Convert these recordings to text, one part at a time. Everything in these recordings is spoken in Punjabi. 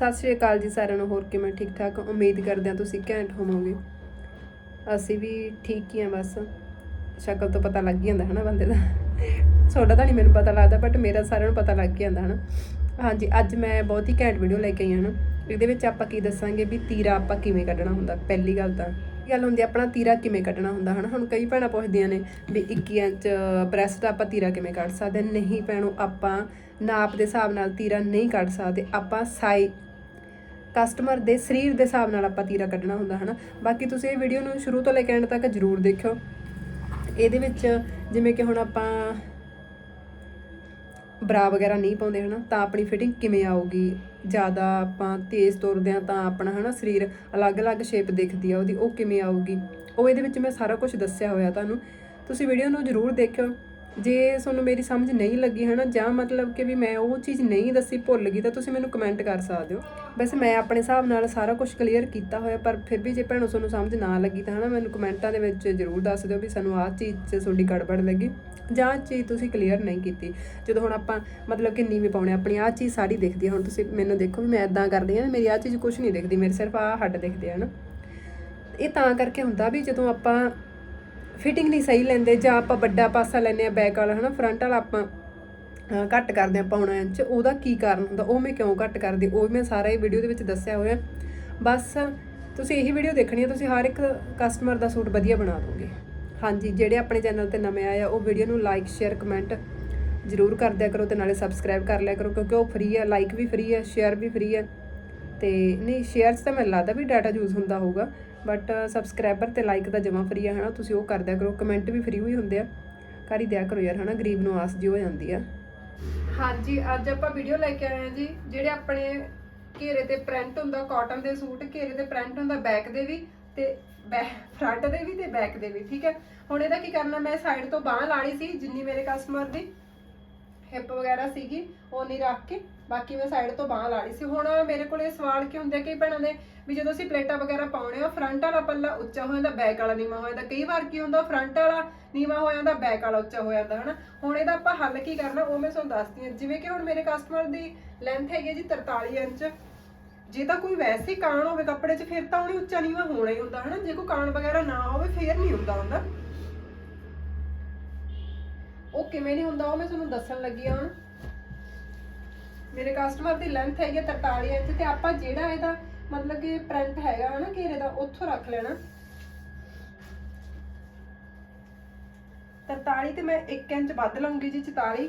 ਸਤਿ ਸ਼੍ਰੀ ਅਕਾਲ ਜੀ ਸਾਰਿਆਂ ਨੂੰ, ਹੋਰ ਕਿਵੇਂ ਠੀਕ ਠਾਕ? ਉਮੀਦ ਕਰਦੇ ਹਾਂ ਤੁਸੀਂ ਘੈਂਟ ਹੋਵੋਗੇ। ਅਸੀਂ ਵੀ ਠੀਕ ਹੀ ਆ ਬਸ। ਸ਼ਕਲ ਤੋਂ ਪਤਾ ਲੱਗ ਹੀ ਜਾਂਦਾ ਹਨਾ ਬੰਦੇ ਦਾ। ਤੁਹਾਡਾ ਤਾਂ ਨਹੀਂ ਮੈਨੂੰ ਪਤਾ ਲੱਗਦਾ ਬਟ ਮੇਰਾ ਸਾਰਿਆਂ ਨੂੰ ਪਤਾ ਲੱਗ ਹੀ ਜਾਂਦਾ ਹਨਾ। ਹਾਂਜੀ, ਅੱਜ ਮੈਂ ਬਹੁਤ ਹੀ ਘੈਂਟ ਵੀਡੀਓ ਲੈ ਕੇ ਆਈ ਹਾਂ ਨਾ। ਇਹਦੇ ਵਿੱਚ ਆਪਾਂ ਕੀ ਦੱਸਾਂਗੇ ਵੀ ਤੀਰਾ ਆਪਾਂ ਕਿਵੇਂ ਕੱਢਣਾ ਹੁੰਦਾ, ਪਹਿਲੀ ਗੱਲ ਤਾਂ। ਗੱਲ ਹੁੰਦੀ ਆ, ਆਪਣਾ ਤੀਰਾ ਕਿਵੇਂ ਕੱਢਣਾ ਹੁੰਦਾ ਹਨਾ? ਹੁਣ ਕਈ ਭੈਣਾਂ ਪੁੱਛਦੀਆਂ ਨੇ ਵੀ 21 ਇੰਚ ਬ੍ਰੈਸਟ ਆਪਾਂ ਤੀਰਾ ਕਿਵੇਂ ਕੱਢ ਸਕਦੇ? ਨਹੀਂ ਭੈਣੋ, ਆਪਾਂ ਨਾਪ ਦੇ ਹਿਸਾਬ ਨਾਲ ਤੀਰਾ ਨਹੀਂ ਕੱਢ ਸਕਦੇ। ਆਪਾਂ ਸਾਈ ਕਸਟਮਰ ਦੇ ਸਰੀਰ ਦੇ ਹਿਸਾਬ ਨਾਲ ਆਪਾਂ ਤੀਰਾ ਕੱਢਣਾ ਹੁੰਦਾ, ਹਨਾ? ਬਾਕੀ ਤੁਸੀਂ ਇਹ ਵੀਡੀਓ ਨੂੰ ਸ਼ੁਰੂ ਤੋਂ ਲੈ ਕੇ ਐਂਡ ਤੱਕ ਜਰੂਰ ਦੇਖਿਓ। ਇਹਦੇ ਵਿੱਚ ਜਿਵੇਂ ਕਿ ਹੁਣ ਆਪਾਂ ਬਰਾ ਵਗੈਰਾ ਨਹੀਂ ਪਾਉਂਦੇ, ਹਨਾ, ਤਾਂ ਆਪਣੀ ਫਿਟਿੰਗ ਕਿਵੇਂ ਆਊਗੀ? ਜ਼ਿਆਦਾ ਆਪਾਂ ਤੇਜ਼ ਤੁਰਦੇ ਆ ਤਾਂ ਆਪਣਾ, ਹਨਾ, ਸਰੀਰ ਅਲੱਗ-ਅਲੱਗ ਸ਼ੇਪ ਦਿਖਦੀ ਆ ਉਹਦੀ, ਉਹ ਕਿਵੇਂ ਆਊਗੀ? ਉਹ ਇਹਦੇ ਵਿੱਚ ਮੈਂ ਸਾਰਾ ਕੁਝ ਦੱਸਿਆ ਹੋਇਆ ਤੁਹਾਨੂੰ। ਤੁਸੀਂ ਵੀਡੀਓ ਨੂੰ ਜਰੂਰ ਦੇਖਿਓ। ਜੇ ਤੁਹਾਨੂੰ ਮੇਰੀ ਸਮਝ ਨਹੀਂ ਲੱਗੀ ਹੈ ਨਾ ਜਾਂ ਮਤਲਬ ਕਿ ਵੀ ਮੈਂ ਉਹ ਚੀਜ਼ ਨਹੀਂ ਦੱਸੀ, ਭੁੱਲ ਗਈ, ਤਾਂ ਤੁਸੀਂ ਮੈਨੂੰ ਕਮੈਂਟ ਕਰ ਸਕਦੇ ਹੋ। ਵੈਸੇ ਮੈਂ ਆਪਣੇ ਹਿਸਾਬ ਨਾਲ ਸਾਰਾ ਕੁਝ ਕਲੀਅਰ ਕੀਤਾ ਹੋਇਆ, ਪਰ ਫਿਰ ਵੀ ਜੇ ਭੈਣੋ ਤੁਹਾਨੂੰ ਸਮਝ ਨਾ ਲੱਗੀ, ਤਾਂ ਹੈ ਨਾ ਮੈਨੂੰ ਕਮੈਂਟਾਂ ਦੇ ਵਿੱਚ ਜਰੂਰ ਦੱਸ ਦਿਓ ਵੀ ਸਾਨੂੰ ਆਹ ਚੀਜ਼ 'ਚ ਤੁਹਾਡੀ ਗੜਬੜ ਲੱਗੀ, ਜਾਂ ਚੀਜ਼ ਤੁਸੀਂ ਕਲੀਅਰ ਨਹੀਂ ਕੀਤੀ। ਜਦੋਂ ਹੁਣ ਆਪਾਂ ਮਤਲਬ ਕਿ ਨੀਵੇਂ ਪਾਉਣੇ, ਆਪਣੀ ਆਹ ਚੀਜ਼ ਸਾਰੀ ਦਿਖਦੀ ਹੈ ਹੁਣ ਤੁਸੀਂ ਮੈਨੂੰ ਦੇਖੋ ਵੀ ਮੈਂ ਇਦਾਂ ਕਰਦੀ ਹਾਂ ਮੇਰੀ ਆਹ ਚੀਜ਼ ਕੁਝ ਨਹੀਂ ਦਿਖਦੀ, ਮੇਰੇ ਸਿਰਫ ਆਹ ਹੱਡ ਦਿਖਦੇ ਹਨ। ਇਹ ਤਾਂ ਕਰਕੇ ਹੁੰਦਾ ਵੀ ਜਦੋਂ ਆਪਾਂ ਫਿਟਿੰਗ ਨਹੀਂ ਸਹੀ ਲੈਂਦੇ ਜਾਂ ਆਪਾਂ ਵੱਡਾ ਪਾਸਾ ਲੈਨੇ ਆ ਬੈਕ ਵਾਲਾ, ਹਨਾ ਫਰੰਟ ਵਾਲਾ ਆਪਾਂ ਘੱਟ ਕਰਦੇ ਆ ਪਾਉਣਾ ਇੰਚ ਉਹਦਾ ਕੀ ਕਾਰਨ ਹੁੰਦਾ, ਉਹ ਮੈਂ ਕਿਉਂ ਘੱਟ ਕਰਦੀ, ਉਹ ਮੈਂ ਸਾਰਾ ਇਹ ਵੀਡੀਓ ਦੇ ਵਿੱਚ ਦੱਸਿਆ ਹੋਇਆ। ਬਸ ਤੁਸੀਂ ਇਹੀ ਵੀਡੀਓ ਦੇਖਣੀ ਹੈ, ਤੁਸੀਂ ਹਰ ਇੱਕ ਕਸਟਮਰ ਦਾ ਸੂਟ ਵਧੀਆ ਬਣਾ ਦੋਗੇ। ਹਾਂਜੀ, ਜਿਹੜੇ ਆਪਣੇ ਚੈਨਲ ਤੇ ਨਵੇਂ ਆਏ ਆ, ਉਹ ਵੀਡੀਓ ਨੂੰ ਲਾਈਕ ਸ਼ੇਅਰ ਕਮੈਂਟ ਜਰੂਰ ਕਰ ਦਿਆ ਕਰੋ ਤੇ ਨਾਲੇ ਸਬਸਕ੍ਰਾਈਬ ਕਰ ਲਿਆ ਕਰੋ, ਕਿਉਂਕਿ ਉਹ ਫ੍ਰੀ ਹੈ ਲਾਈਕ ਵੀ ਫ੍ਰੀ ਹੈ ਸ਼ੇਅਰ ਵੀ ਫ੍ਰੀ ਹੈ ਤੇ ਨਹੀਂ ਸ਼ੇਅਰ 'ਚ ਤਾਂ ਮੈਨੂੰ ਲੱਗਦਾ ਵੀ ਡਾਟਾ ਯੂਜ਼ ਹੁੰਦਾ ਹੋਊਗਾ। ਬਟ ਸਬਸਕ੍ਰਾਈਬਰ ਤੇ ਲਾਈਕ ਤਾਂ ਜਮਾ ਫ੍ਰੀ ਹੈ ਹਨਾ? ਤੁਸੀਂ ਉਹ ਕਰ ਕਰੋ। ਕਮੈਂਟ ਵੀ ਫ੍ਰੀ ਹੋਈ ਹੁੰਦੇ ਆ। ਕਰ ਹੀ ਦਿਆ ਕਰੋ ਯਾਰ, ਹਨਾ? ਗਰੀਬ ਨੂੰ ਆਸ ਜੀ ਹੋ ਜਾਂਦੀ ਆ। ਹਾਂਜੀ, ਅੱਜ ਆਪਾਂ ਵੀਡੀਓ ਲੈ ਕੇ ਆਏ ਆ ਜੀ, ਜਿਹੜੇ ਆਪਣੇ ਘੇਰੇ ਤੇ ਪ੍ਰਿੰਟ ਹੁੰਦਾ ਕਾਟਨ ਦੇ ਸੂਟ, ਘੇਰੇ ਤੇ ਪ੍ਰਿੰਟ ਹੁੰਦਾ ਬੈਕ ਦੇ ਵੀ ਤੇ ਫਰੰਟ ਦੇ ਵੀ ਤੇ ਬੈਕ ਦੇ ਵੀ, ਠੀਕ ਹੈ? ਹੁਣ ਇਹਦਾ ਕੀ ਕਰਨਾ, ਮੈਂ ਸਾਈਡ ਤੋਂ ਬਾਹ ਲਾਣੀ ਸੀ, ਜਿੰਨੀ ਮੇਰੇ ਕਸਟਮਰ ਦੀ ਹਿੱਪ ਵਗੈਰਾ ਸੀਗੀ, ਉਹ ਨਹੀਂ ਰੱਖ ਕੇ ਬਾਕੀ ਮੈਂ ਸਾਈਡ ਤੋਂ ਬਾਹ ਲਾਣੀ ਸੀ। ਹੁਣ ਮੇਰੇ ਕੋਲ ਸਵਾਲ ਕੀ ਹੁੰਦੇ ਕਈ ਭੈਣਾਂ ਦੇ ਵੀ ਜਦੋਂ ਅਸੀਂ ਪਲੇਟਾਂ ਵਗੈਰਾ ਪਾਉਣੇ ਆ, ਫਰੰਟ ਵਾਲਾ ਪੱਲਾ ਉੱਚਾ ਹੋ ਜਾਂਦਾ ਬੈਕ ਵਾਲਾ ਨੀਵਾ ਹੋ ਜਾਂਦਾ। ਕਈ ਵਾਰ ਕੀ ਹੁੰਦਾ, ਫਰੰਟ ਵਾਲਾ ਨੀਵਾ ਹੋ ਜਾਂਦਾ ਬੈਕ ਵਾਲਾ ਉੱਚਾ ਹੋ ਜਾਂਦਾ, ਹਨਾ? ਹੁਣ ਇਹਦਾ ਆਪਾਂ ਹੱਲ ਕੀ ਕਰਨਾ, ਉਹ ਮੈਂ ਤੁਹਾਨੂੰ ਦੱਸਦੀ ਹਾਂ। ਜਿਵੇਂ ਕਿ ਹੁਣ ਮੇਰੇ ਕਸਟਮਰ ਦੀ ਲੈਂਥ ਹੈਗੀ ਹੈ ਜੀ 43 ਇੰਚ। ਜੇ ਤਾਂ ਕੋਈ ਵੈਸੇ ਹੀ ਕਾਣ ਹੋਵੇ ਕੱਪੜੇ 'ਚ, ਫਿਰ ਤਾਂ ਉਹਨੇ ਉੱਚਾ ਨੀਵਾ ਹੋਣਾ ਹੀ ਹੁੰਦਾ, ਹਨਾ? ਜੇ ਕੋਈ ਕਾਣ ਵਗੈਰਾ ਨਾ ਹੋਵੇ, ਫੇਰ ਨਹੀਂ ਹੁੰਦਾ ਹੁੰਦਾ। ਉਹ ਕਿਵੇਂ ਨਹੀਂ ਹੁੰਦਾ, ਉਹ ਮੈਂ ਤੁਹਾਨੂੰ ਦੱਸਣ ਲੱਗੀ ਹਾਂ। ਹੁਣ ਮੇਰੇ ਕਸਟਮਰ ਦੀ ਲੈਂਥ ਹੈਗੀ ਹੈ 43 ਇੰਚ ਤੇ ਆਪਾਂ ਜਿਹੜਾ ਇਹਦਾ ਮਤਲਬ ਕਿ ਪ੍ਰਿੰਟ ਹੈਗਾ ਹਨਾ ਘੇਰੇ ਦਾ, ਉੱਥੋਂ ਰੱਖ ਲੈਣਾ। 43 ਤੇ ਮੈਂ 1 ਇੰਚ ਵੱਧ ਲਵਾਂਗੀ ਜੀ 44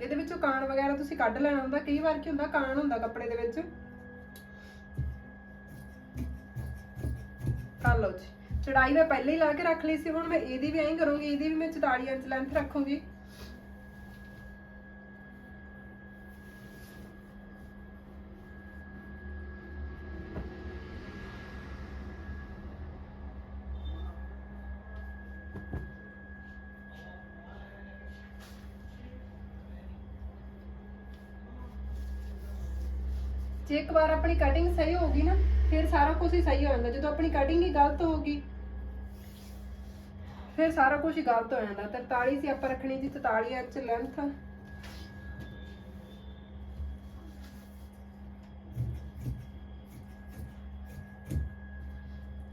ਇਹਦੇ ਵਿੱਚੋਂ ਕਾਣ ਵਗੈਰਾ ਤੁਸੀਂ ਕੱਢ ਲੈਣਾ ਹੁੰਦਾ, ਕਈ ਵਾਰ ਕੀ ਹੁੰਦਾ ਕਾਣ ਹੁੰਦਾ ਕੱਪੜੇ ਦੇ ਵਿੱਚ। ਕਰ ਲਓ ਜੀ। ਚੜਾਈ ਮੈਂ ਪਹਿਲੇ ਹੀ ਲਾ ਕੇ ਰੱਖ ਲਈ ਸੀ, ਹੁਣ ਮੈਂ ਇਹਦੀ ਵੀ ਐਂ ਕਰੂੰਗੀ, ਇਹਦੀ ਵੀ ਮੈਂ 44 ਇੰਚ ਲੈਂਥ ਰੱਖੂੰਗੀ। ਜੇ ਇੱਕ ਵਾਰ ਆਪਣੀ ਕਟਿੰਗ ਸਹੀ ਹੋਊਗੀ ਨਾ, ਫਿਰ ਸਾਰਾ ਕੁਝ ਹੀ ਸਹੀ ਹੋ ਜਾਂਦਾ ਜਦੋਂ ਆਪਣੀ ਕਟਿੰਗ ਹੀ ਗਲਤ ਹੋਊਗੀ ਫਿਰ ਸਾਰਾ ਕੁਝ ਹੀ ਗਲਤ ਹੋ ਜਾਂਦਾ। 43 ਸੀ ਆਪਾਂ ਰੱਖਣੀ ਜੀ 43 ਇੰਚ ਲੈਂਥ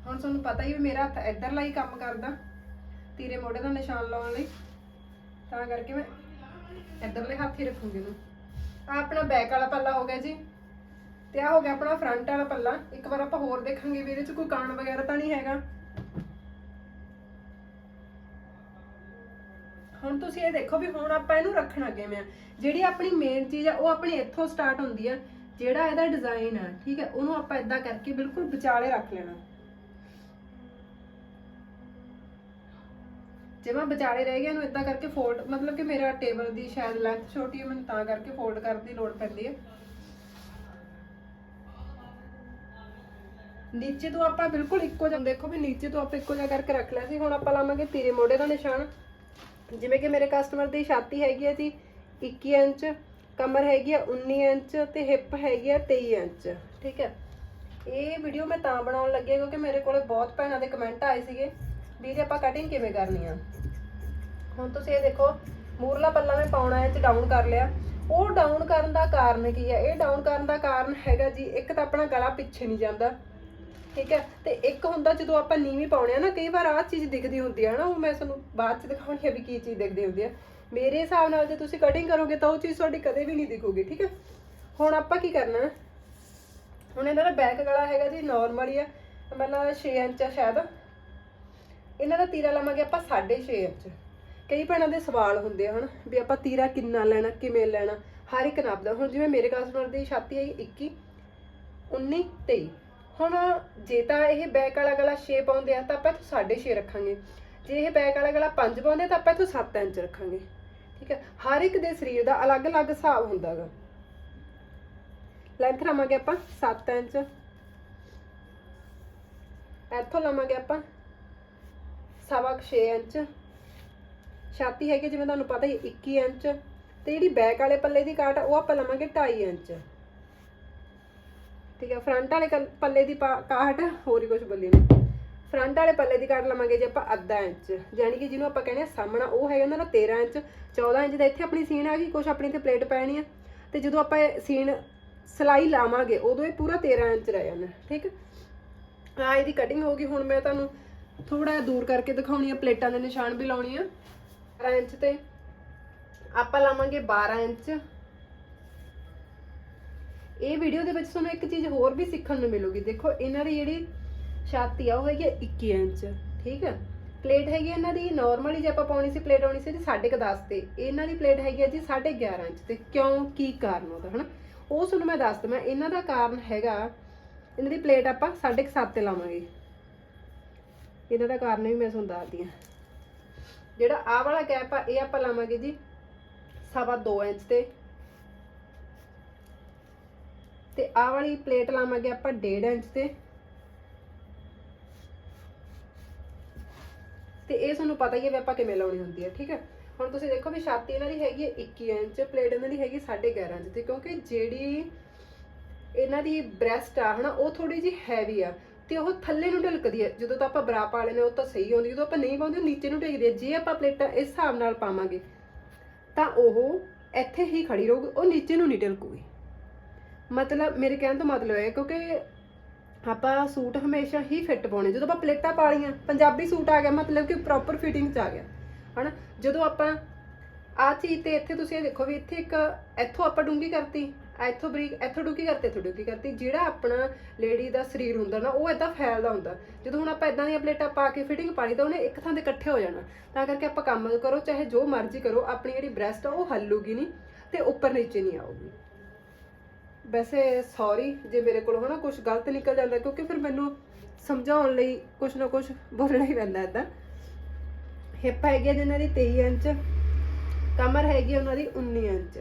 ਹੁਣ ਤੁਹਾਨੂੰ ਪਤਾ ਹੀ ਮੇਰਾ ਹੱਥ ਇੱਧਰਲਾ ਹੀ ਕੰਮ ਕਰਦਾ, ਤੀਰੇ ਮੋਢੇ ਦਾ ਨਿਸ਼ਾਨ ਲਾਉਣ ਲਈ। ਤਾਂ ਕਰਕੇ ਮੈਂ ਇੱਧਰਲੇ ਹੱਥ ਹੀ ਰੱਖੂੰਗੀ ਇਹਨੂੰ। ਆ ਆਪਣਾ ਬੈਕ ਵਾਲਾ ਪੱਲਾ ਹੋ ਗਿਆ ਜੀ। ਤੇ ਆ ਹੋ ਗਿਆ ਆਪਣਾ ਫਰੰਟ ਵਾਲਾ ਪੱਲਾ। ਇੱਕ ਵਾਰ ਆਪਾਂ ਹੋਰ ਦੇਖਾਂਗੇ ਵੀ ਇਹਦੇ ਚ ਕੋਈ ਕਾਣ ਵਗੈਰਾ ਤਾਂ ਨਹੀਂ ਹੈਗਾ। ਹੁਣ ਤੁਸੀਂ ਇਹ ਦੇਖੋ ਵੀ ਹੁਣ ਆਪਾਂ ਇਹਨੂੰ ਰੱਖਣਾ ਕਿਵੇਂ ਆ? ਜਿਹੜੀ ਆਪਣੀ ਮੇਨ ਚੀਜ਼ ਆ, ਉਹ ਆਪਣੀ ਇੱਥੋਂ ਸਟਾਰਟ ਹੁੰਦੀ ਆ। ਜਿਹੜਾ ਇਹਦਾ ਡਿਜ਼ਾਈਨ ਆ, ਠੀਕ ਹੈ ਉਹਨੂੰ ਆਪਾਂ ਇਦਾਂ ਕਰਕੇ ਬਿਲਕੁਲ ਵਿਚਾਲੇ ਰੱਖ ਲੈਣਾ। ਜੇ ਮੈਂ ਵਿਚਾਲੇ ਰਹਿ ਗਿਆ, ਇਹਨੂੰ ਇਦਾਂ ਕਰਕੇ ਫੋਲਡ ਮਤਲਬ ਕਿ ਮੇਰਾ ਟੇਬਲ ਦੀ ਸ਼ਾਇਦ ਲੈਂਥ ਛੋਟੀ ਹੈ ਮੈਨੂੰ ਤਾਂ ਕਰਕੇ ਫੋਲਡ ਕਰਨ ਦੀ ਲੋੜ ਪੈਂਦੀ ਹੈ ਨੀਚੇ ਤੋਂ ਆਪਾਂ ਬਿਲਕੁਲ ਇੱਕੋ ਜਿਹਾ, ਦੇਖੋ ਵੀ ਨੀਚੇ ਤੋਂ ਆਪਾਂ ਇੱਕੋ ਜਿਹਾ ਕਰਕੇ ਰੱਖ ਲਿਆ ਸੀ, ਹੁਣ ਆਪਾਂ ਲਾਵਾਂਗੇ ਤੀਰੇ ਮੋਢੇ ਦਾ ਨਿਸ਼ਾਨ। ਜਿਵੇਂ ਕਿ ਮੇਰੇ ਕਸਟਮਰ ਦੀ ਛਾਤੀ ਹੈਗੀ ਹੈ ਜੀ 21 ਇੰਚ, ਕਮਰ ਹੈਗੀ ਹੈ 19 ਇੰਚ ਤੇ ਹਿੱਪ ਹੈਗੀ ਹੈ 23 ਇੰਚ, ਠੀਕ ਹੈ। ਇਹ ਵੀਡੀਓ ਮੈਂ ਤਾਂ ਬਣਾਉਣ ਲੱਗੀ ਕਿਉਂਕਿ ਮੇਰੇ ਕੋਲੇ ਬਹੁਤ ਭੈਣਾਂ ਦੇ ਕਮੈਂਟ ਆਏ ਸੀਗੇ ਵੀ ਇਹਦੀ ਆਪਾਂ ਕਟਿੰਗ ਕਿਵੇਂ ਕਰਨੀ ਆ। ਹੁਣ ਤੁਸੀਂ ਇਹ ਦੇਖੋ, ਮੂਰਲਾ ਪੱਲਾ ਮੈਂ ਪਾਉਣਾ ਹੈ ਚ ਡਾਊਨ ਕਰ ਲਿਆ। ਉਹ ਡਾਊਨ ਕਰਨ ਦਾ ਕਾਰਨ ਕੀ ਹੈ? ਇਹ ਡਾਊਨ ਕਰਨ ਦਾ ਕਾਰਨ ਹੈਗਾ ਜੀ, ਇੱਕ ਤਾਂ ਆਪਣਾ ਗਲਾ ਪਿੱਛੇ ਨਹੀਂ ਜਾਂਦਾ। ਠੀਕ ਹੈ? ਤੇ ਇੱਕ ਹੁੰਦਾ ਜਦੋਂ ਆਪਾਂ ਨੀਵੀਂ ਪਾਉਣੇ ਆ ਨਾ, ਕਈ ਵਾਰ ਆਹ ਚੀਜ਼ ਦਿਖਦੀ ਹੁੰਦੀ ਹੈ ਨਾ, ਉਹ ਮੈਂ ਤੁਹਾਨੂੰ ਬਾਅਦ ਚ ਦਿਖਾਉਣੀ ਹੈ ਵੀ ਕੀ ਚੀਜ਼ ਦਿਖਦੀ ਹੁੰਦੀ ਹੈ ਮੇਰੇ ਹਿਸਾਬ ਨਾਲ ਜੇ ਤੁਸੀਂ ਕਟਿੰਗ ਕਰੋਗੇ ਤਾਂ ਉਹ ਚੀਜ਼ ਤੁਹਾਡੀ ਕਦੇ ਵੀ ਨਹੀਂ ਦਿਖੂਗੀ, ਠੀਕ ਹੈ? ਹੁਣ ਆਪਾਂ ਕੀ ਕਰਨਾ? ਹੁਣ ਇਹਨਾਂ ਦਾ ਬੈਕ ਗਲਾ ਹੈਗਾ ਜੀ ਨਾਰਮਲ ਹੀ ਆ। ਮਤਲਬ 6 ਇੰਚ ਆ ਸ਼ਾਇਦ। ਇਹਨਾਂ ਦਾ ਤੀਰਾ ਲਵਾਂਗੇ ਆਪਾਂ 6.5 ਇੰਚ। ਕਈ ਭੈਣਾਂ ਦੇ ਸਵਾਲ ਹੁੰਦੇ ਆ ਹਨ, ਵੀ ਆਪਾਂ ਤੀਰਾ ਕਿੰਨਾ ਲੈਣਾ, ਕਿਵੇਂ ਲੈਣਾ? ਹਰ ਇੱਕ ਨਾਪ ਦਾ ਹੁਣ ਜਿਵੇਂ ਮੇਰੇ ਕਸਟਮਰ ਦੀ ਛਾਤੀ ਹੈ 21 19 23 ਹੁਣ ਜੇ ਤਾਂ ਇਹ ਬੈਕ ਵਾਲਾ ਗਲਾ 6 ਪਾਉਂਦੇ ਆ ਤਾਂ ਆਪਾਂ ਇੱਥੋਂ 6.5 ਰੱਖਾਂਗੇ। ਜੇ ਇਹ ਬੈਕ ਵਾਲਾ ਗਲਾ 5 ਪਾਉਂਦੇ ਆ ਤਾਂ ਆਪਾਂ ਇੱਥੋਂ 7 ਇੰਚ ਰੱਖਾਂਗੇ। ਠੀਕ ਹੈ ਹਰ ਇੱਕ ਦੇ ਸਰੀਰ ਦਾ ਅਲੱਗ-ਅਲੱਗ ਹਿਸਾਬ ਹੁੰਦਾ ਗਾ। ਲੈਂਥ ਲਵਾਂਗੇ ਆਪਾਂ 7 ਇੰਚ। ਇੱਥੋਂ ਲਵਾਂਗੇ ਆਪਾਂ ਸਵਾ ਕੁ 6 ਇੰਚ। ਛਾਤੀ ਹੈਗੀ ਜਿਵੇਂ ਤੁਹਾਨੂੰ ਪਤਾ ਹੀ 21 ਇੰਚ। ਤੇ ਜਿਹੜੀ ਬੈਕ ਵਾਲੇ ਪੱਲੇ ਦੀ ਕਾਟ ਆ, ਉਹ ਆਪਾਂ ਲਵਾਂਗੇ 2.5 ਇੰਚ। ਠੀਕ ਹੈ ਫਰੰਟ ਵਾਲੇ ਕਲ- ਪੱਲੇ ਦੀ ਪਾ- ਕਾਟ ਹੋਰ ਹੀ ਕੁਝ ਬੋਲੀ ਨਹੀਂ ਫਰੰਟ ਵਾਲੇ ਪੱਲੇ ਦੀ ਕਾਟ ਲਵਾਂਗੇ ਜੇ ਆਪਾਂ ਅੱਧਾ ਇੰਚ। ਯਾਨੀ ਕਿ ਜਿਹਨੂੰ ਆਪਾਂ ਕਹਿੰਦੇ ਆ ਸਾਹਮਣਾ, ਉਹ ਹੈਗਾ ਉਹਨਾਂ ਦਾ 13 ਇੰਚ 14 ਇੰਚ ਦਾ ਇੱਥੇ ਆਪਣੀ ਸੀਨ ਆ ਗਈ ਕੁਝ ਆਪਣੀ ਤੇ ਪਲੇਟ ਪੈਣੀ ਆ। ਤੇ ਜਦੋਂ ਆਪਾਂ ਇਹ ਸੀਨ ਸਲਾਈ ਲਾਵਾਂਗੇ, ਉਦੋਂ ਇਹ ਪੂਰਾ 13 ਇੰਚ ਰਹਿ ਜਾਣਾ ਠੀਕ ਆ ਇਹਦੀ ਕਟਿੰਗ ਹੋ ਗਈ, ਹੁਣ ਮੈਂ ਤੁਹਾਨੂੰ ਥੋੜਾ ਜਿਹਾ ਦੂਰ ਕਰਕੇ ਦਿਖਾਉਣੀ ਆ, ਪਲੇਟਾਂ ਦੇ ਨਿਸ਼ਾਨ ਵੀ ਲਾਉਣੀ ਆ। 12 ਇੰਚ ਤੇ ਆਪਾਂ ਲਾਵਾਂਗੇ 12 ਇੰਚ। ਇਹ ਵੀਡੀਓ ਦੇ ਵਿੱਚ ਤੁਹਾਨੂੰ ਇੱਕ ਚੀਜ਼ ਹੋਰ ਵੀ ਸਿੱਖਣ ਨੂੰ ਮਿਲੂਗੀ। ਦੇਖੋ, ਇਹਨਾਂ ਦੀ ਜਿਹੜੀ ਛਾਤੀ ਆ, ਉਹ ਹੈਗੀ ਆ 21 ਇੰਚ, ਠੀਕ ਹੈ ਪਲੇਟ ਹੈਗੀ ਇਹਨਾਂ ਦੀ ਨਾਰਮਲੀ ਜੇ ਆਪਾਂ ਪਾਉਣੀ ਸੀ ਪਲੇਟ ਆਉਣੀ ਸੀ ਜੀ 10.5 ਤੇ। ਇਹਨਾਂ ਦੀ ਪਲੇਟ ਹੈਗੀ ਆ ਜੀ 11.5 ਇੰਚ ਤੇ। ਕਿਉਂ? ਕੀ ਕਾਰਨ ਉਹਦਾ, ਹਨਾ? ਉਹ ਤੁਹਾਨੂੰ ਮੈਂ ਦੱਸ ਦਵਾਂ ਇਹਨਾਂ ਦਾ ਕਾਰਨ ਹੈਗਾ, ਇਹਨਾਂ ਦੀ ਪਲੇਟ ਆਪਾਂ 7.5 ਤੇ ਲਾਵਾਂਗੇ। ਇਹਨਾਂ ਦਾ ਕਾਰਨ ਵੀ ਮੈਂ ਤੁਹਾਨੂੰ ਦੱਸਦੀ ਹਾਂ ਜਿਹੜਾ ਆਹ ਵਾਲਾ ਗੈਪ ਆ, ਇਹ ਆਪਾਂ ਲਾਵਾਂਗੇ ਜੀ ਸਵਾ 2 ਇੰਚ ਤੇ। ਤੇ ਆਹ ਵਾਲੀ ਪਲੇਟ ਲਾਵਾਂਗੇ ਆਪਾਂ 1.5 ਇੰਚ ਤੇ। ਤੇ ਇਹ ਤੁਹਾਨੂੰ ਪਤਾ ਹੀ ਹੈ ਵੀ ਆਪਾਂ ਕਿਵੇਂ ਲਾਉਣੀ ਹੁੰਦੀ ਹੈ, ਠੀਕ ਹੈ? ਹੁਣ ਤੁਸੀਂ ਦੇਖੋ ਵੀ ਛਾਤੀ ਇਹਨਾਂ ਦੀ ਹੈਗੀ ਹੈ 21 ਇੰਚ, ਪਲੇਟ ਇਹਨਾਂ ਦੀ ਹੈਗੀ 11.5 ਇੰਚ ਤੇ, ਕਿਉਂਕਿ ਜਿਹੜੀ ਇਹਨਾਂ ਦੀ ਬ੍ਰੈਸਟ ਆ ਹਨਾ, ਉਹ ਥੋੜੀ ਜਿਹੀ ਹੈਵੀ ਆ ਤੇ ਉਹ ਥੱਲੇ ਨੂੰ ਢਲਕਦੀ ਹੈ। ਜਦੋਂ ਤਾਂ ਆਪਾਂ ਬਰਾ ਪਾ ਲੈਨੇ ਉਹ ਤਾਂ ਸਹੀ ਆਉਂਦੀ, ਜਦੋਂ ਆਪਾਂ ਨਹੀਂ ਪਾਉਂਦੇ, ਉਹ ਨੀਚੇ ਨੂੰ ਢਿੱਗਦੀ ਹੈ। ਜੇ ਆਪਾਂ ਪਲੇਟਾਂ ਇਸ ਹਿਸਾਬ ਨਾਲ ਪਾਵਾਂਗੇ, ਤਾਂ ਉਹ ਇੱਥੇ ਹੀ ਖੜੀ ਰਹੂਗੀ, ਉਹ ਨੀਚੇ ਨੂੰ ਨਹੀਂ ਢਲਕੂਗੀ। ਮਤਲਬ ਮੇਰੇ ਕਹਿਣ ਤੋਂ ਮਤਲਬ ਹੈ, ਕਿਉਂਕਿ ਆਪਾਂ ਸੂਟ ਹਮੇਸ਼ਾ ਹੀ ਫਿੱਟ ਪਾਉਣੇ। ਜਦੋਂ ਆਪਾਂ ਪਲੇਟਾਂ ਪਾ ਲਈਆਂ, ਪੰਜਾਬੀ ਸੂਟ ਆ ਗਿਆ, ਮਤਲਬ ਕਿ ਪ੍ਰੋਪਰ ਫਿਟਿੰਗ ਚ ਆ ਗਿਆ। ਹਨਾ? ਜਦੋਂ ਆਪਾਂ ਆ ਚੀਜ਼ ਤੇ ਇੱਥੇ ਤੁਸੀਂ ਇਹ ਦੇਖੋ ਵੀ ਇੱਥੇ ਇੱਕ ਇੱਥੋਂ ਆਪਾਂ ਡੂੰਗੀ ਕਰਤੀ, ਇੱਥੋਂ ਬਰੀਕ, ਇੱਥੋਂ ਡੂੰਗੀ ਕਰਤੀ, ਇੱਥੋਂ ਡੂੰਗੀ ਕਰਤੀ। ਜਿਹੜਾ ਆਪਣਾ ਲੇਡੀ ਦਾ ਸਰੀਰ ਹੁੰਦਾ ਨਾ, ਉਹ ਇਦਾਂ ਫੈਲਦਾ ਹੁੰਦਾ। ਜਦੋਂ ਹੁਣ ਆਪਾਂ ਇਦਾਂ ਦੀਆਂ ਪਲੇਟਾਂ ਪਾ ਕੇ ਫਿਟਿੰਗ ਪਾਣੀ ਤਾਂ ਉਹਨੇ ਇੱਕ ਥਾਂ ਤੇ ਇਕੱਠੇ ਹੋ ਜਾਣਾ। ਤਾਂ ਕਰਕੇ ਆਪਾਂ ਕੰਮ ਕਰੋ, ਚਾਹੇ ਜੋ ਮਰਜ਼ੀ ਕਰੋ, ਆਪਣੀ ਜਿਹੜੀ ਬ੍ਰੈਸਟ ਆ, ਉਹ ਹੱਲੂਗੀ ਨਹੀਂ ਤੇ ਉੱਪਰ ਨੀਚੇ ਨਹੀਂ ਆਊਗੀ। ਵੈਸੇ ਸੌਰੀ ਜੇ ਮੇਰੇ ਕੋਲ ਹਨਾ ਕੁਝ ਗਲਤ ਨਿਕਲ ਜਾਂਦਾ, ਕਿਉਂਕਿ ਫਿਰ ਮੈਨੂੰ ਸਮਝਾਉਣ ਲਈ ਕੁਝ ਨਾ ਕੁਝ ਬੋਲਣਾ ਹੀ ਪੈਂਦਾ ਇਦਾਂ ਹਿੱਪ ਹੈਗੀ ਜਿਹਨਾਂ ਦੀ 23 ਇੰਚ, ਕਮਰ ਹੈਗੀ ਉਹਨਾਂ ਦੀ 19 ਇੰਚ।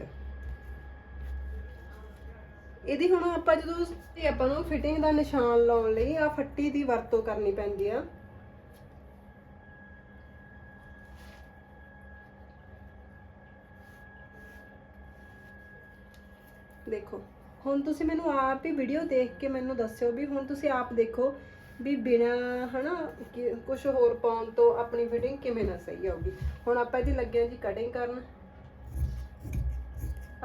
ਇਹਦੀ ਹੁਣ ਆਪਾਂ ਜਦੋਂ ਤੇ ਆਪਾਂ ਨੂੰ ਫਿਟਿੰਗ ਦਾ ਨਿਸ਼ਾਨ ਲਾਉਣ ਲਈ ਆ ਫੱਟੀ ਦੀ ਵਰਤੋਂ ਕਰਨੀ ਪੈਂਦੀ ਆ। ਦੇਖੋ। ਹੁਣ ਤੁਸੀਂ ਮੈਨੂੰ ਆਪ ਹੀ ਵੀਡੀਓ ਦੇਖ ਕੇ ਮੈਨੂੰ ਦੱਸਿਓ ਵੀ ਹੁਣ ਤੁਸੀਂ ਆਪ ਦੇਖੋ ਵੀ ਬਿਨਾ, ਹਨਾ ਕੁਝ ਹੋਰ ਪਾਉਣ ਤੋਂ ਆਪਣੀ ਫਿਟਿੰਗ ਕਿਵੇਂ ਨਾ ਸਹੀ ਆਊਗੀ। ਹੁਣ ਆਪਾਂ ਇਹਦੀ ਲੱਗੇ ਜੀ ਕਟਿੰਗ ਕਰਨ।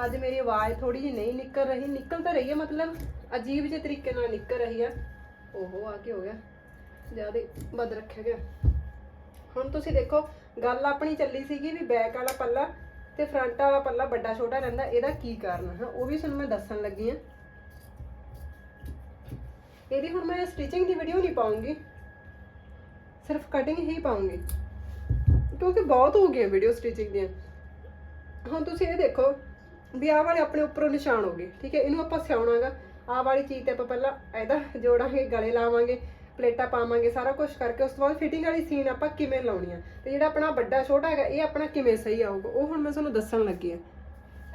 ਅੱਜ ਮੇਰੀ ਆਵਾਜ਼ ਥੋੜੀ ਜਿਹੀ ਨਹੀਂ ਨਿਕਲ ਰਹੀ। ਨਿਕਲ ਤਾਂ ਰਹੀ ਹੈ ਮਤਲਬ ਅਜੀਬ ਜਿਹੇ ਤਰੀਕੇ ਨਾਲ ਨਿਕਲ ਰਹੀ ਹੈ। ਓਹੋ, ਆ ਕੀ ਹੋ ਗਿਆ? ਜ਼ਿਆਦਾ ਬਦ ਰੱਖਿਆ ਗਿਆ। ਹੁਣ ਤੁਸੀਂ ਦੇਖੋ, ਗੱਲ ਆਪਣੀ ਚੱਲੀ ਸੀਗੀ ਵੀ ਬੈਕ ਵਾਲਾ ਪੱਲਾ ਤੇ ਫਰੰਟ ਵਾਲਾ ਪੱਲਾ ਵੱਡਾ ਛੋਟਾ ਰਹਿੰਦਾ, ਇਹਦਾ ਕੀ ਕਾਰਨ ਹੈ? ਉਹ ਵੀ ਤੁਹਾਨੂੰ ਮੈਂ ਦੱਸਣ ਲੱਗੀ ਆ ਇਹਦੀ ਹੁਣ ਮੈਂ ਸਟਿਚਿੰਗ ਦੀ ਵੀਡੀਓ ਨਹੀਂ ਪਾਉਂਗੀ। ਸਿਰਫ ਕਟਿੰਗ ਹੀ ਪਾਉਂਗੀ। ਕਿਉਂਕਿ ਬਹੁਤ ਹੋ ਗਈਆਂ ਵੀਡੀਓ ਸਟਿਚਿੰਗ ਦੀਆਂ। ਹੁਣ ਤੁਸੀਂ ਇਹ ਦੇਖੋ ਵੀ ਆਹ ਵਾਲੇ ਆਪਣੇ ਉੱਪਰੋਂ ਨਿਸ਼ਾਨ ਹੋ ਗਏ, ਠੀਕ ਹੈ? ਇਹਨੂੰ ਆਪਾਂ ਸਿਆਉਣਾਗਾ ਆਹ ਵਾਲੀ ਚੀਜ਼ ਤੇ ਆਪਾਂ ਪਹਿਲਾਂ ਇਹਦਾ ਜੋੜਾਂਗੇ, ਗਲੇ ਲਾਵਾਂਗੇ। ਪਲੇਟਾਂ ਪਾਵਾਂਗੇ, ਸਾਰਾ ਕੁਝ ਕਰਕੇ, ਉਸ ਤੋਂ ਬਾਅਦ ਫਿਟਿੰਗ ਵਾਲੀ ਸੀਨ ਆਪਾਂ ਕਿਵੇਂ ਲਾਉਣੀ ਆ? ਤੇ ਜਿਹੜਾ ਆਪਣਾ ਵੱਡਾ ਛੋਟਾ ਹੈਗਾ, ਇਹ ਆਪਣਾ ਕਿਵੇਂ ਸਹੀ ਆਊਗਾ? ਉਹ ਹੁਣ ਮੈਂ ਤੁਹਾਨੂੰ ਦੱਸਣ ਲੱਗੀ ਆ।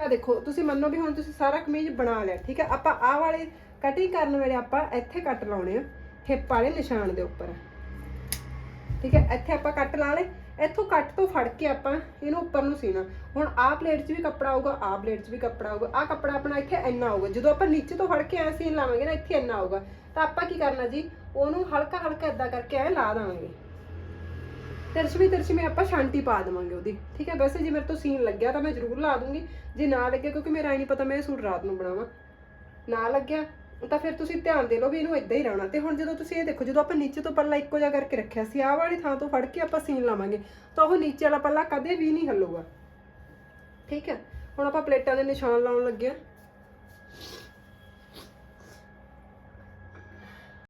ਆ ਦੇਖੋ, ਤੁਸੀਂ ਮੰਨੋ ਵੀ ਹੁਣ ਤੁਸੀਂ ਸਾਰਾ ਕਮੀਜ਼ ਬਣਾ ਲਿਆ, ਠੀਕ ਹੈ ਆਪਾਂ ਆਹ ਵਾਲੇ ਕਟਿੰਗ ਕਰਨ ਵੇਲੇ ਆਪਾਂ ਇੱਥੇ ਕੱਟ ਲਾਉਣੇ ਆ ਹਿੱਪ ਵਾਲੇ ਨਿਸ਼ਾਨ ਦੇ ਉੱਪਰ। ਠੀਕ ਹੈ ਇੱਥੇ ਆਪਾਂ ਕੱਟ ਲਾ ਲੇ ਇੱਥੋਂ ਕੱਟ ਤੋਂ ਫੜ ਕੇ ਆਪਾਂ ਇਹਨੂੰ ਉੱਪਰ ਨੂੰ ਸੀਣਾ। ਹੁਣ ਆਹ ਪਲੇਟ 'ਚ ਵੀ ਕੱਪੜਾ ਆਊਗਾ, ਆਹ ਪਲੇਟ 'ਚ ਵੀ ਕੱਪੜਾ ਆਊਗਾ। ਆਹ ਕੱਪੜਾ ਆਪਣਾ ਇੱਥੇ ਇੰਨਾ ਆਊਗਾ। ਜਦੋਂ ਆਪਾਂ ਨੀਚੇ ਤੋਂ ਫੜ ਕੇ ਐ ਸੀਨ ਲਾਵਾਂਗੇ ਨਾ, ਇੱਥੇ ਇੰਨਾ ਆਊਗਾ। ਤਾਂ ਆਪਾਂ ਕੀ ਕਰਨਾ ਜੀ? ਉਹਨੂੰ ਹਲਕਾ ਹਲਕਾ ਇਦਾਂ ਕਰਕੇ ਐ ਲਾ ਦਾਂਗੇ ਤਿਰਛਵੀਂ ਤਿਰਛਵੀਂ ਆਪਾਂ ਸ਼ਾਂਤੀ ਪਾ ਦੇਵਾਂਗੇ ਉਹਦੀ, ਠੀਕ ਹੈ? ਵੈਸੇ ਜੇ ਮੇਰੇ ਤੋਂ ਸੀਨ ਲੱਗਿਆ ਤਾਂ ਮੈਂ ਜ਼ਰੂਰ ਲਾ ਦੂੰਗੀ। ਜੇ ਨਾ ਲੱਗਿਆ, ਕਿਉਂਕਿ ਮੇਰਾ ਐ ਨਹੀਂ ਪਤਾ, ਮੈਂ ਇਹ ਸੂਟ ਰਾਤ ਨੂੰ ਬਣਾਵਾਂ। ਨਾ ਲੱਗਿਆ, ਤਾਂ ਫਿਰ ਤੁਸੀਂ ਧਿਆਨ ਦੇ ਲਓ ਵੀ ਇਹਨੂੰ ਇਦਾਂ ਹੀ ਰਹਿਣਾ। ਤੇ ਹੁਣ ਜਦੋਂ ਤੁਸੀਂ ਇਹ ਦੇਖੋ, ਜਦੋਂ ਆਪਾਂ ਨੀਚੇ ਤੋਂ ਪੱਲਾ ਇੱਕੋ ਜਿਹਾ ਕਰਕੇ ਰੱਖਿਆ ਸੀ, ਆਹ ਵਾਲੀ ਥਾਂ ਤੋਂ ਫੜ ਕੇ ਆਪਾਂ ਸੀਨ ਲਾਵਾਂਗੇ, ਤਾਂ ਉਹ ਨੀਚੇ ਵਾਲਾ ਪੱਲਾ ਕਦੇ ਵੀ ਨਹੀਂ ਹੱਲੂਗਾ। ਠੀਕ ਹੈ? ਹੁਣ ਆਪਾਂ ਪਲੇਟਾਂ ਦੇ ਨਿਸ਼ਾਨ ਲਾਉਣ ਲੱਗੇ ਆ